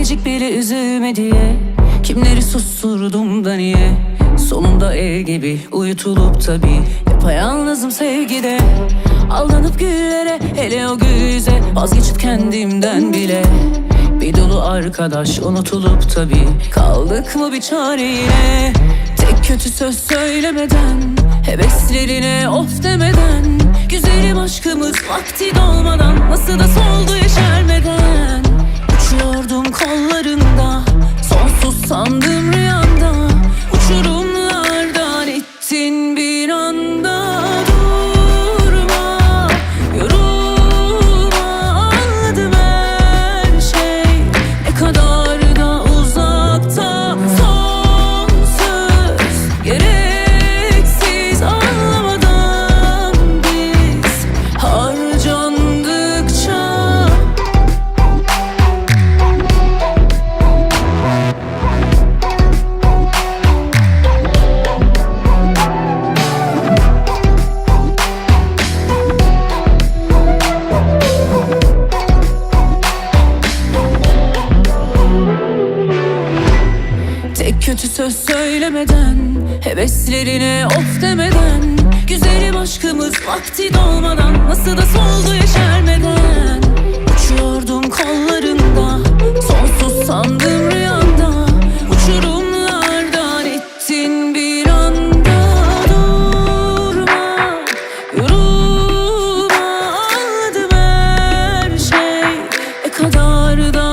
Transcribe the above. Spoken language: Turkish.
Biricik bile üzülme diye. Kimleri susturdum da niye? Sonunda ev gibi uyutulup tabi Yapayalnızım sevgide. Aldanıp güllere hele o güze. Vazgeçip kendimden bile. Bir dolu arkadaş unutulup tabi Kaldık mı bir çareyle Tek kötü söz söylemeden Heveslerine of demeden. Güzelim aşkımız vakti dolmadan Nasıl da soldu yeşermeden Uçuyordum kollarında. Sonsuz sandım rüyanda Tek kötü söz söylemeden Heveslerine of demeden Güzelim aşkımız vakti dolmadan Nasıl da soldu yeşermeden. Uçuyordum kollarında Sonsuz sandım rüyanda Uçurumlardan ettin bir anda. Durma, yorulmadım her şey E kadar da